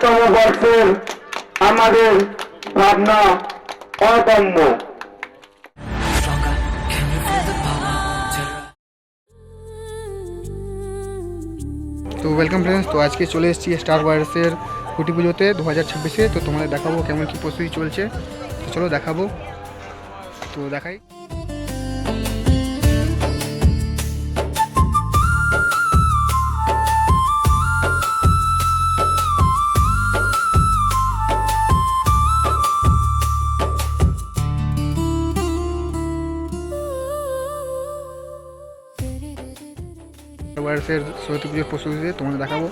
ষোলোতম বর্ষের আমাদের ভাবনা অদম্য. তো ওয়েলকাম ফ্রেন্ডস তো আজকে চলে এসেছি স্টার ওয়ার্সের কুটি পুজোতে দু হাজার ছাব্বিশে। তো তোমাদের দেখাবো কেমন কী প্রস্তুতি চলছে। তো চলো দেখাবো। তো দেখাই। ওয়ার্সের সরস্বতী পুজোর প্রস্তুতিতে তোমাদের দেখাবো।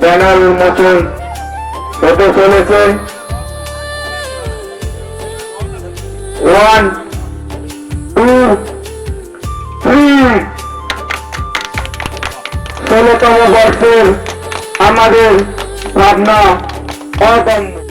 ব্যানার উন্মোচন হতে চলেছে ওয়ান টু থ্রি ষোলোতম বর্ষের আমাদের ভাবনা অদম্য